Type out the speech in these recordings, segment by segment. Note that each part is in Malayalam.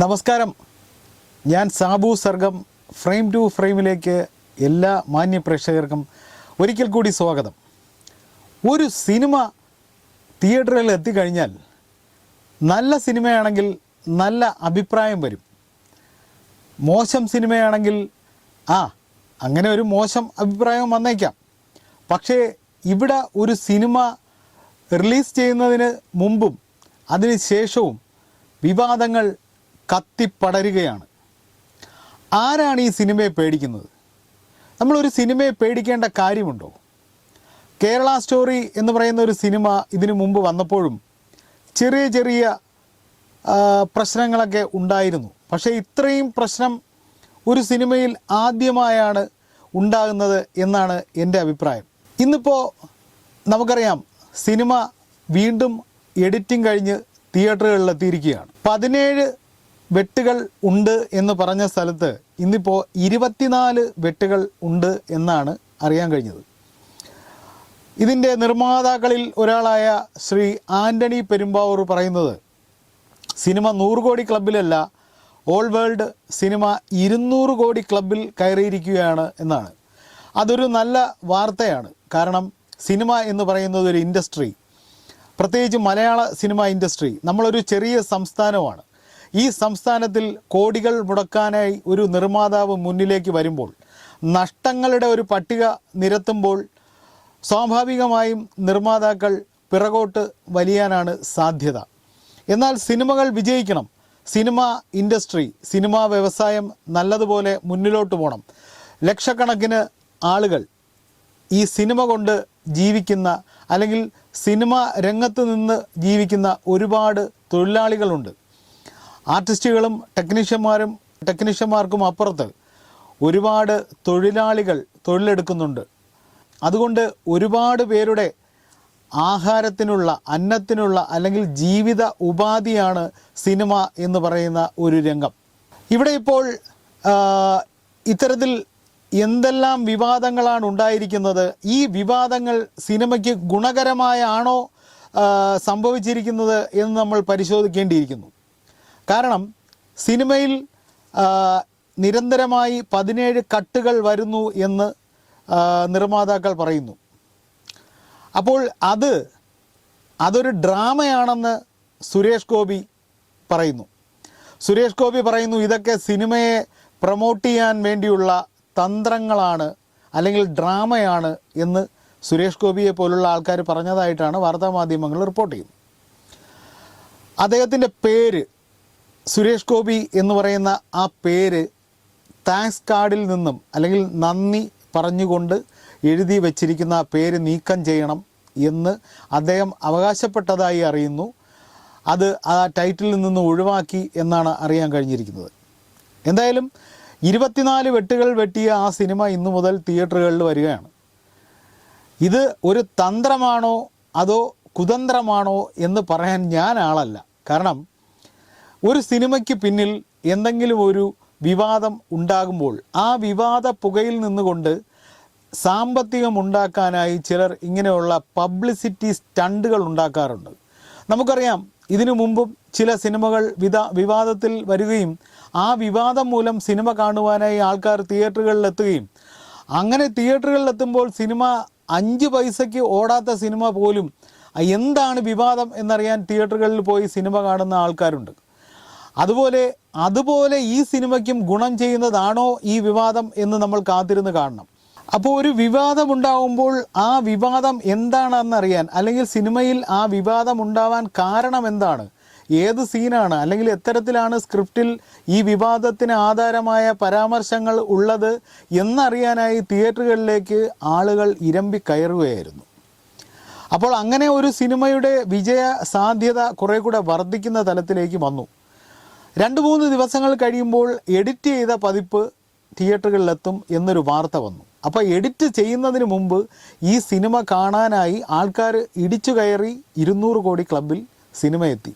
നമസ്കാരം. ഞാൻ സാബു സർഗം ഫ്രെയിം ടു ഫ്രെയിമിലേക്ക് എല്ലാ മാന്യ പ്രേക്ഷകർക്കും ഒരിക്കൽ കൂടി സ്വാഗതം. ഒരു സിനിമ തിയേറ്ററിൽ എത്തിക്കഴിഞ്ഞാൽ നല്ല സിനിമയാണെങ്കിൽ നല്ല അഭിപ്രായം വരും. മോശം സിനിമയാണെങ്കിൽ ആ അങ്ങനെ ഒരു മോശം അഭിപ്രായം വന്നേക്കാം. പക്ഷേ ഇവിടെ ഒരു സിനിമ റിലീസ് ചെയ്യുന്നതിന് മുമ്പും അതിന് ശേഷവും വിവാദങ്ങൾ കത്തിപ്പടരുകയാണ്. ആരാണ് ഈ സിനിമയെ പേടിക്കുന്നത്? നമ്മളൊരു സിനിമയെ പേടിക്കേണ്ട കാര്യമുണ്ടോ? കേരള സ്റ്റോറി എന്ന് പറയുന്ന ഒരു സിനിമ ഇതിനു മുമ്പ് വന്നപ്പോഴും ചെറിയ ചെറിയ പ്രശ്നങ്ങളൊക്കെ ഉണ്ടായിരുന്നു. പക്ഷേ ഇത്രയും പ്രശ്നം ഒരു സിനിമയിൽ ആദ്യമായാണ് ഉണ്ടാകുന്നത് എന്നാണ് എന്റെ അഭിപ്രായം. ഇന്നിപ്പോൾ നമുക്കറിയാം സിനിമ വീണ്ടും എഡിറ്റിംഗ് കഴിഞ്ഞ് തിയേറ്ററുകളിലെത്തിയിരിക്കുകയാണ്. പതിനേഴ് വെട്ടുകൾ ഉണ്ട് എന്ന് പറഞ്ഞ സ്ഥലത്ത് ഇന്നിപ്പോൾ ഇരുപത്തിനാല് വെട്ടുകൾ ഉണ്ട് എന്നാണ് അറിയാൻ കഴിഞ്ഞത്. ഇതിന്റെ നിർമ്മാതാക്കളിൽ ഒരാളായ ശ്രീ ആന്റണി പെരുമ്പാവൂർ പറയുന്നത് സിനിമ നൂറ് കോടി ക്ലബിലല്ല ഓൾ വേൾഡ് സിനിമ ഇരുന്നൂറ് കോടി ക്ലബിൽ കയറിയിരിക്കുകയാണ് എന്നാണ്. അതൊരു നല്ല വാർത്തയാണ്. കാരണം സിനിമ എന്ന് പറയുന്നത് ഒരു ഇൻഡസ്ട്രി പ്രത്യേകിച്ച് മലയാള സിനിമ ഇൻഡസ്ട്രി നമ്മളൊരു ചെറിയ സംസ്ഥാനമാണ്. ഈ സംസ്ഥാനത്തിൽ കോടികൾ മുടക്കാനായി ഒരു നിർമ്മാതാവ് മുന്നിലേക്ക് വരുമ്പോൾ നഷ്ടങ്ങളുടെ ഒരു പട്ടിക നിരത്തുമ്പോൾ സ്വാഭാവികമായും നിർമ്മാതാക്കൾ പിറകോട്ട് വലിയാനാണ് സാധ്യത. എന്നാൽ സിനിമകൾ വിജയിക്കണം. സിനിമ ഇൻഡസ്ട്രി സിനിമ വ്യവസായം നല്ലതുപോലെ മുന്നിലോട്ട് പോകണം ലക്ഷക്കണക്കിന് ആളുകൾ ഈ സിനിമ കൊണ്ട് ജീവിക്കുന്ന അല്ലെങ്കിൽ സിനിമ രംഗത്ത് നിന്ന് ജീവിക്കുന്ന ഒരുപാട് തൊഴിലാളികളുണ്ട്. ആർട്ടിസ്റ്റുകളും ടെക്നീഷ്യന്മാരും ടെക്നീഷ്യന്മാർക്കും അപ്പുറത്ത് ഒരുപാട് തൊഴിലാളികൾ തൊഴിലെടുക്കുന്നുണ്ട്. അതുകൊണ്ട് ഒരുപാട് പേരുടെ ആഹാരത്തിനുള്ള അന്നത്തിനുള്ള അല്ലെങ്കിൽ ജീവിത ഉപാധിയാണ് സിനിമ എന്ന് പറയുന്ന ഒരു രംഗം. ഇവിടെ ഇപ്പോൾ ഇത്തരത്തിൽ എന്തെല്ലാം വിവാദങ്ങളാണ് ഉണ്ടായിരിക്കുന്നത്? ഈ വിവാദങ്ങൾ സിനിമയ്ക്ക് ഗുണകരമായാണോ സംഭവിച്ചിരിക്കുന്നത് എന്ന് നമ്മൾ പരിശോധിക്കേണ്ടിയിരിക്കുന്നു. കാരണം സിനിമയിൽ നിരന്തരമായി പതിനേഴ് കട്ടുകൾ വരുന്നു എന്ന് നിർമ്മാതാക്കൾ പറയുന്നു. അപ്പോൾ അത് അതൊരു ഡ്രാമയാണെന്ന് സുരേഷ് ഗോപി പറയുന്നു. സുരേഷ് ഗോപി പറയുന്നു ഇതൊക്കെ സിനിമയെ പ്രൊമോട്ട് ചെയ്യാൻ വേണ്ടിയുള്ള തന്ത്രങ്ങളാണ് അല്ലെങ്കിൽ ഡ്രാമയാണ് എന്ന് സുരേഷ് ഗോപിയെ പോലുള്ള ആൾക്കാർ പറഞ്ഞതായിട്ടാണ് വാർത്താമാധ്യമങ്ങൾ റിപ്പോർട്ട് ചെയ്യുന്നത്. അദ്ദേഹത്തിന്റെ പേര് സുരേഷ് ഗോപി എന്ന് പറയുന്ന ആ പേര് താങ്ക്സ് കാർഡിൽ നിന്നും അല്ലെങ്കിൽ നന്ദി പറഞ്ഞുകൊണ്ട് എഴുതി വച്ചിരിക്കുന്ന പേര് നീക്കം ചെയ്യണം എന്ന് അദ്ദേഹം അവകാശപ്പെട്ടതായി അറിയുന്നു. അത് ആ ടൈറ്റിലിൽ നിന്ന് ഒഴിവാക്കി എന്നാണ് അറിയാൻ കഴിഞ്ഞിരിക്കുന്നത്. എന്തായാലും ഇരുപത്തിനാല് വെട്ടുകൾ വെട്ടിയ ആ സിനിമ ഇന്നു മുതൽ തിയേറ്ററുകളിൽ വരികയാണ്. ഇത് ഒരു തന്ത്രമാണോ അതോ കുതന്ത്രമാണോ എന്ന് പറയാൻ ഞാൻ ആളല്ല. കാരണം ഒരു സിനിമയ്ക്ക് പിന്നിൽ എന്തെങ്കിലും ഒരു വിവാദം ഉണ്ടാകുമ്പോൾ ആ വിവാദ പുകയിൽ നിന്നുകൊണ്ട് സാമ്പത്തികം ഉണ്ടാക്കാനായി ചിലർ ഇങ്ങനെയുള്ള പബ്ലിസിറ്റി സ്റ്റണ്ടുകൾ ഉണ്ടാക്കാറുണ്ട്. നമുക്കറിയാം ഇതിനു മുമ്പും ചില സിനിമകൾ വിധ വിവാദത്തിൽ വരികയും ആ വിവാദം മൂലം സിനിമ കാണുവാനായി ആൾക്കാർ തിയേറ്ററുകളിൽ എത്തുകയും അങ്ങനെ തിയേറ്ററുകളിൽ എത്തുമ്പോൾ സിനിമ അഞ്ച് പൈസയ്ക്ക് ഓടാത്ത സിനിമ പോലും എന്താണ് വിവാദം എന്നറിയാൻ തിയേറ്ററുകളിൽ പോയി സിനിമ കാണുന്ന ആൾക്കാരുണ്ട്. അതുപോലെ അതുപോലെ ഈ സിനിമയ്ക്കും ഗുണം ചെയ്യുന്നതാണോ ഈ വിവാദം എന്ന് നമ്മൾ കാത്തിരുന്ന് കാണണം. അപ്പോൾ ഒരു വിവാദം ഉണ്ടാവുമ്പോൾ ആ വിവാദം എന്താണെന്നറിയാൻ അല്ലെങ്കിൽ സിനിമയിൽ ആ വിവാദം ഉണ്ടാവാൻ കാരണം എന്താണ്? ഏത് സീനാണ്? അല്ലെങ്കിൽ എത്തരത്തിലാണ് സ്ക്രിപ്റ്റിൽ ഈ വിവാദത്തിന് ആധാരമായ പരാമർശങ്ങൾ ഉള്ളത് എന്നറിയാനായി തിയേറ്ററുകളിലേക്ക് ആളുകൾ ഇരമ്പി കയറുകയായിരുന്നു. അപ്പോൾ അങ്ങനെ ഒരു സിനിമയുടെ വിജയ സാധ്യത കുറേ കൂടെ വർദ്ധിക്കുന്ന തലത്തിലേക്ക് വന്നു. രണ്ട് മൂന്ന് ദിവസങ്ങൾ കഴിയുമ്പോൾ എഡിറ്റ് ചെയ്ത പതിപ്പ് തിയേറ്ററുകളിലെത്തും എന്നൊരു വാർത്ത വന്നു. അപ്പോൾ എഡിറ്റ് ചെയ്യുന്നതിന് മുമ്പ് ഈ സിനിമ കാണാനായി ആൾക്കാർ ഇടിച്ചു കയറി ഇരുന്നൂറ് കോടി ക്ലബിൽ സിനിമ എത്തി.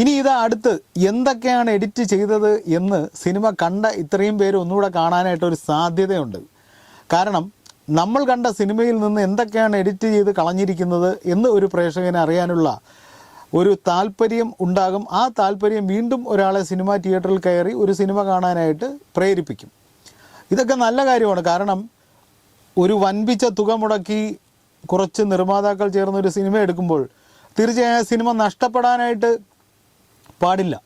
ഇനി ഇത് അടുത്ത് എന്തൊക്കെയാണ് എഡിറ്റ് ചെയ്തത് എന്ന് സിനിമ കണ്ട ഇത്രയും പേര് ഒന്നുകൂടെ കാണാനായിട്ടൊരു സാധ്യതയുണ്ട്. കാരണം നമ്മൾ കണ്ട സിനിമയിൽ നിന്ന് എന്തൊക്കെയാണ് എഡിറ്റ് ചെയ്ത് കളഞ്ഞിരിക്കുന്നത് എന്ന് ഒരു പ്രേക്ഷകനെ അറിയാനുള്ള ഒരു താല്പര്യം ഉണ്ടാകും. ആ താല്പര്യം വീണ്ടും ഒരാളെ സിനിമ തിയേറ്ററിൽ കയറി ഒരു സിനിമ കാണാനായിട്ട് പ്രേരിപ്പിക്കും. ഇതൊക്കെ നല്ല കാര്യമാണ്. കാരണം ഒരു വൻപിച്ച തുക മുടക്കി കുറച്ച് നിർമ്മാതാക്കൾ ചേർന്ന് ഒരു സിനിമ എടുക്കുമ്പോൾ തീർച്ചയായും സിനിമ നഷ്ടപ്പെടാനായിട്ട് പാടില്ല.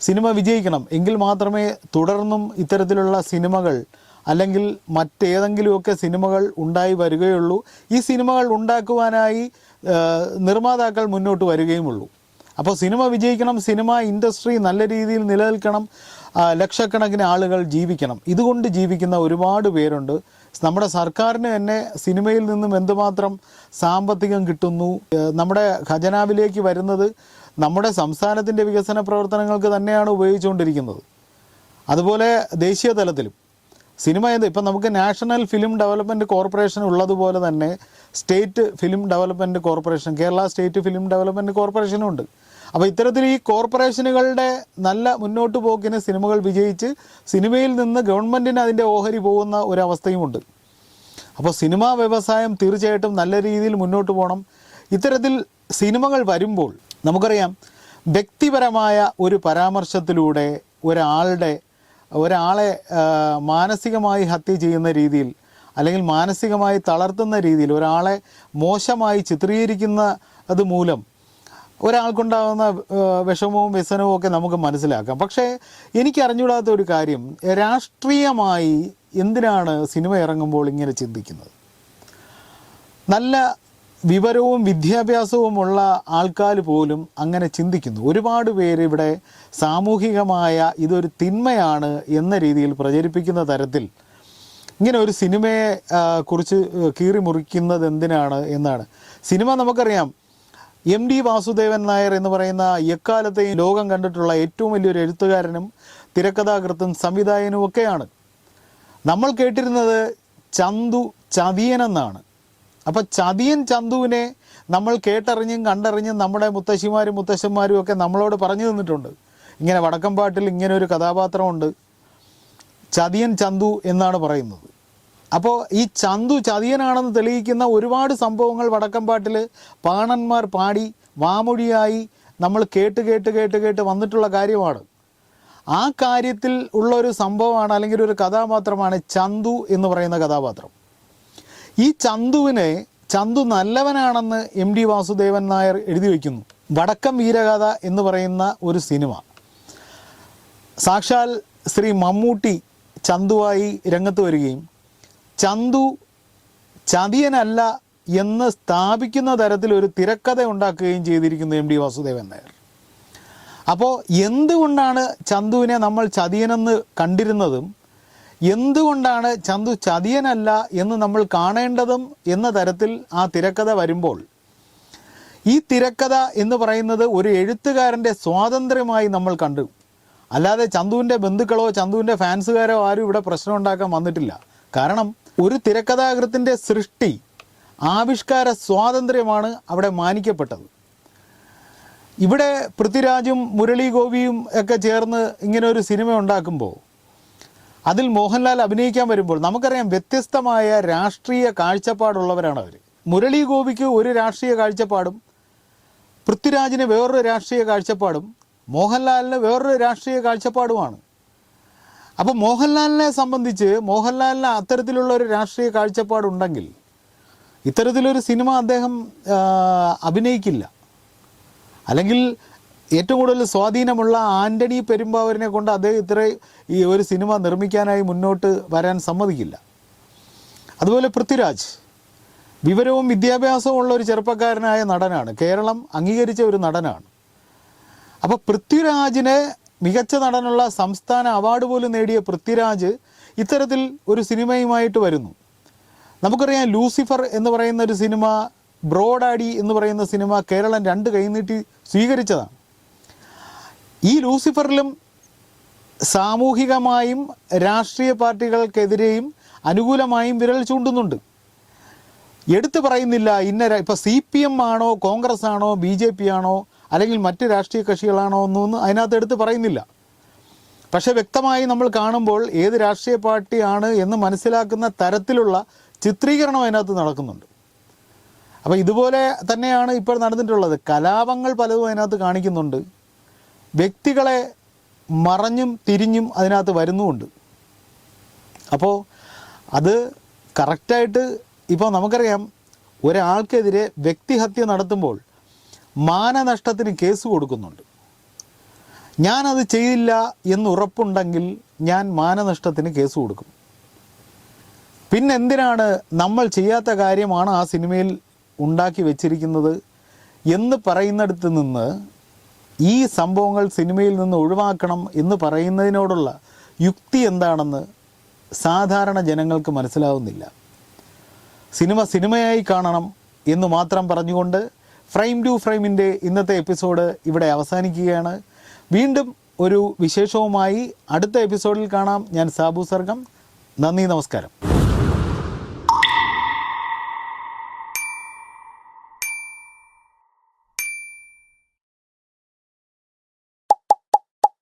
സിനിമ വിജയിക്കണം. എങ്കിൽ മാത്രമേ തുടർന്നും ഇത്തരത്തിലുള്ള സിനിമകൾ അല്ലെങ്കിൽ മറ്റേതെങ്കിലുമൊക്കെ സിനിമകൾ ഉണ്ടായി വരികയുള്ളൂ. ഈ സിനിമകൾ ഉണ്ടാക്കുവാനായി നിർമ്മാതാക്കൾ മുന്നോട്ട് വരികയുമുള്ളൂ. അപ്പോൾ സിനിമ വിജയിക്കണം സിനിമ ഇൻഡസ്ട്രി നല്ല രീതിയിൽ നിലനിൽക്കണം ലക്ഷക്കണക്കിന് ആളുകൾ ജീവിക്കണം. ഇതുകൊണ്ട് ജീവിക്കുന്ന ഒരുപാട് പേരുണ്ട്. നമ്മുടെ സർക്കാരിന് തന്നെ സിനിമയിൽ നിന്നും എന്തുമാത്രം സാമ്പത്തികം കിട്ടുന്നു? നമ്മുടെ ഖജനാവിലേക്ക് വരുന്നത് നമ്മുടെ സംസ്ഥാനത്തിന്റെ വികസന പ്രവർത്തനങ്ങൾക്ക് തന്നെയാണ് ഉപയോഗിച്ചുകൊണ്ടിരിക്കുന്നത്. അതുപോലെ ദേശീയ തലത്തിലും. സിനിമ എന്ത് ഇപ്പം നമുക്ക് നാഷണൽ ഫിലിം ഡെവലപ്മെന്റ് കോർപ്പറേഷൻ ഉള്ളതുപോലെ തന്നെ state film development corporation Kerala state film development കോർപ്പറേഷനും ഉണ്ട്. അപ്പോൾ ഇത്തരത്തിൽ ഈ കോർപ്പറേഷനുകളുടെ നല്ല മുന്നോട്ട് പോക്കിന് സിനിമകൾ വിജയിച്ച് സിനിമയിൽ നിന്ന് ഗവൺമെന്റിന് അതിന്റെ ഓഹരി പോകുന്ന ഒരവസ്ഥയുമുണ്ട് അപ്പോൾ സിനിമാ വ്യവസായം തീർച്ചയായിട്ടും നല്ല രീതിയിൽ മുന്നോട്ട് പോകണം. ഇത്തരത്തിൽ സിനിമകൾ വരുമ്പോൾ നമുക്കറിയാം വ്യക്തിപരമായ ഒരു പരാമർശത്തിലൂടെ ഒരാളുടെ ഒരാളെ മാനസികമായി ഹത്യ ചെയ്യുന്ന രീതിയിൽ അല്ലെങ്കിൽ മാനസികമായി തളർത്തുന്ന രീതിയിൽ ഒരാളെ മോശമായി ചിത്രീകരിക്കുന്ന അത് മൂലം ഒരാൾക്കുണ്ടാകുന്ന വിഷമവും വ്യസനവും ഒക്കെ നമുക്ക് മനസ്സിലാക്കാം. പക്ഷേ എനിക്കറിഞ്ഞൂടാത്ത ഒരു കാര്യം. രാഷ്ട്രീയമായി എന്തിനാണ് സിനിമ ഇറങ്ങുമ്പോൾ ഇങ്ങനെ ചിന്തിക്കുന്നത്? നല്ല വിവരവും വിദ്യാഭ്യാസവുമുള്ള ആൾക്കാർ പോലും അങ്ങനെ ചിന്തിക്കുന്നു. ഒരുപാട് പേര് ഇവിടെ സാമൂഹികമായ ഇതൊരു തിന്മയാണ് എന്ന രീതിയിൽ പ്രചരിപ്പിക്കുന്ന തരത്തിൽ ഇങ്ങനെ ഒരു സിനിമയെ കുറിച്ച് കീറി മുറിക്കുന്നത് എന്തിനാണ് എന്നാണ്. സിനിമ നമുക്കറിയാം. എം ഡി വാസുദേവൻ നായർ എന്ന് പറയുന്ന എക്കാലത്തെയും ലോകം കണ്ടിട്ടുള്ള ഏറ്റവും വലിയൊരു എഴുത്തുകാരനും തിരക്കഥാകൃത്തും സംവിധായകനും ഒക്കെയാണ് നമ്മൾ കേട്ടിരുന്നത് ചന്തു ചതിയൻ എന്നാണ് അപ്പം ചതിയൻ ചന്തുവിനെ നമ്മൾ കേട്ടറിഞ്ഞും കണ്ടറിഞ്ഞും നമ്മുടെ മുത്തശ്ശിമാരും മുത്തശ്ശന്മാരും ഒക്കെ നമ്മളോട് പറഞ്ഞു തന്നിട്ടുണ്ട്. ഇങ്ങനെ വടക്കമ്പാട്ടിൽ ഇങ്ങനെ ഒരു കഥാപാത്രമുണ്ട്. ചതിയൻ ചന്തു എന്നാണ് പറയുന്നത്. അപ്പോൾ ഈ ചന്തു ചതിയനാണെന്ന് തെളിയിക്കുന്ന ഒരുപാട് സംഭവങ്ങൾ വടക്കമ്പാട്ടിൽ പാണന്മാർ പാടി വാമൊഴിയായി നമ്മൾ കേട്ട് കേട്ട് കേട്ട് കേട്ട് വന്നിട്ടുള്ള കാര്യമാണ്. ആ കാര്യത്തിൽ ഉള്ള ഒരു സംഭവമാണ് അല്ലെങ്കിൽ ഒരു കഥാപാത്രമാണ് ചന്തു എന്ന് പറയുന്ന കഥാപാത്രം. ഈ ചന്തുവിനെ ചന്തു നല്ലവനാണെന്ന് എം ഡി വാസുദേവൻ നായർ എഴുതി വയ്ക്കുന്നു. വടക്കം വീരകഥ എന്ന് പറയുന്ന ഒരു സിനിമ. സാക്ഷാൽ ശ്രീ മമ്മൂട്ടി ചന്തുവായി രംഗത്ത് വരികയും ചന്തു ചതിയനല്ല എന്ന് സ്ഥാപിക്കുന്ന തരത്തിൽ ഒരു തിരക്കഥ ഉണ്ടാക്കുകയും ചെയ്തിരിക്കുന്നു എം ഡി വാസുദേവൻ നായർ. അപ്പോൾ എന്തുകൊണ്ടാണ് ചന്തുവിനെ നമ്മൾ ചതിയനെന്ന് കണ്ടിരുന്നതും എന്തുകൊണ്ടാണ് ചന്തു ചതിയനല്ല എന്ന് നമ്മൾ കാണേണ്ടതും എന്ന തരത്തിൽ ആ തിരക്കഥ വരുമ്പോൾ ഈ തിരക്കഥ എന്ന് പറയുന്നത് ഒരു എഴുത്തുകാരന്റെ സ്വാതന്ത്ര്യമായി നമ്മൾ കണ്ടു. അല്ലാതെ ചന്തുവിന്റെ ബന്ധുക്കളോ ചന്തുവിന്റെ ഫാൻസുകാരോ ആരും ഇവിടെ പ്രശ്നം ഉണ്ടാക്കാൻ വന്നിട്ടില്ല. കാരണം ഒരു തിരക്കഥാകൃത്തിന്റെ സൃഷ്ടി ആവിഷ്കാര സ്വാതന്ത്ര്യമാണ് അവിടെ മാനിക്കപ്പെട്ടത്. ഇവിടെ പൃഥ്വിരാജും മുരളി ഗോപിയും ഒക്കെ ചേർന്ന് ഇങ്ങനെ ഒരു സിനിമ ഉണ്ടാക്കുമ്പോൾ അതിൽ മോഹൻലാൽ അഭിനയിക്കാൻ വരുമ്പോൾ നമുക്കറിയാം വ്യത്യസ്തമായ രാഷ്ട്രീയ കാഴ്ചപ്പാടുള്ളവരാണ് അവർ മുരളി ഗോപിക്ക് ഒരു രാഷ്ട്രീയ കാഴ്ചപ്പാടും പൃഥ്വിരാജിന് വേറൊരു രാഷ്ട്രീയ കാഴ്ചപ്പാടും മോഹൻലാലിന് വേറൊരു രാഷ്ട്രീയ കാഴ്ചപ്പാടുമാണ്. അപ്പോൾ മോഹൻലാലിനെ സംബന്ധിച്ച് മോഹൻലാലിന് അത്തരത്തിലുള്ള ഒരു രാഷ്ട്രീയ കാഴ്ചപ്പാടുണ്ടെങ്കിൽ ഇത്തരത്തിലൊരു സിനിമ അദ്ദേഹം അഭിനയിക്കില്ല. അല്ലെങ്കിൽ ഏറ്റവും കൂടുതൽ സ്വാധീനമുള്ള ആന്റണി പെരുമ്പാവൂരിനെ കൊണ്ട് അദ്ദേഹം ഇത്ര ഈ ഒരു സിനിമ നിർമ്മിക്കാനായി മുന്നോട്ട് വരാൻ സമ്മതിക്കില്ല. അതുപോലെ പൃഥ്വിരാജ്. വിവരവും വിദ്യാഭ്യാസവും ഉള്ള ഒരു ചെറുപ്പക്കാരനായ നടനാണ്. കേരളം അംഗീകരിച്ച ഒരു നടനാണ്. അപ്പോൾ പൃഥ്വിരാജിന് മികച്ച നടനുള്ള സംസ്ഥാന അവാർഡ് പോലും നേടിയ പൃഥ്വിരാജ് ഇത്തരത്തിൽ ഒരു സിനിമയുമായിട്ട് വരുന്നു. നമുക്കറിയാം ലൂസിഫർ എന്ന് പറയുന്ന ഒരു സിനിമ ബ്രോഡാഡി എന്ന് പറയുന്ന സിനിമ കേരളം രണ്ട് കൈനീട്ടി സ്വീകരിച്ചതാണ്. ഈ ലൂസിഫറിലും സാമൂഹികമായും രാഷ്ട്രീയ പാർട്ടികൾക്കെതിരെയും അനുകൂലമായും വിരൽ ചൂണ്ടുന്നുണ്ട്. എടുത്തു പറയുന്നില്ല ഇന്ന ഇപ്പം സി പി എം ആണോ കോൺഗ്രസ് ആണോ ബി ജെ പി ആണോ അല്ലെങ്കിൽ മറ്റ് രാഷ്ട്രീയ കക്ഷികളാണോ എന്നൊന്നും അതിനകത്ത് എടുത്ത് പറയുന്നില്ല. പക്ഷെ വ്യക്തമായി നമ്മൾ കാണുമ്പോൾ ഏത് രാഷ്ട്രീയ പാർട്ടിയാണ് എന്ന് മനസ്സിലാക്കുന്ന തരത്തിലുള്ള ചിത്രീകരണം അതിനകത്ത് നടക്കുന്നുണ്ട്. അപ്പോൾ ഇതുപോലെ തന്നെയാണ് ഇപ്പോൾ നടന്നിട്ടുള്ളത്. കലാപങ്ങൾ പലതും അതിനകത്ത് കാണിക്കുന്നുണ്ട്. വ്യക്തികളെ മറഞ്ഞും തിരിഞ്ഞും അതിനകത്ത് വരുന്നുമുണ്ട്. അപ്പോൾ അത് കറക്റ്റായിട്ട് ഇപ്പോൾ നമുക്കറിയാം ഒരാൾക്കെതിരെ വ്യക്തിഹത്യ നടത്തുമ്പോൾ മാനനഷ്ടത്തിന് കേസ് കൊടുക്കുന്നുണ്ട്. ഞാനത് ചെയ്തില്ല എന്ന് ഉറപ്പുണ്ടെങ്കിൽ ഞാൻ മാനനഷ്ടത്തിന് കേസ് കൊടുക്കും. പിന്നെന്തിനാണ് നമ്മൾ ചെയ്യാത്ത കാര്യമാണ് ആ സിനിമയിൽ ഉണ്ടാക്കി വെച്ചിരിക്കുന്നത് എന്ന് പറയുന്നിടത്ത് നിന്ന് ഈ സംഭവങ്ങൾ സിനിമയിൽ നിന്ന് ഒഴിവാക്കണം എന്ന് പറയുന്നതിനോടുള്ള യുക്തി എന്താണെന്ന് സാധാരണ ജനങ്ങൾക്ക് മനസ്സിലാവുന്നില്ല. സിനിമ സിനിമയായി കാണണം എന്ന് മാത്രം പറഞ്ഞുകൊണ്ട് ഫ്രെയിം ടു ഫ്രെയിമിന്റെ ഇന്നത്തെ എപ്പിസോഡ് ഇവിടെ അവസാനിക്കുകയാണ്. വീണ്ടും ഒരു വിശേഷവുമായി അടുത്ത എപ്പിസോഡിൽ കാണാം. ഞാൻ സാബു സർഗം. നന്ദി നമസ്കാരം.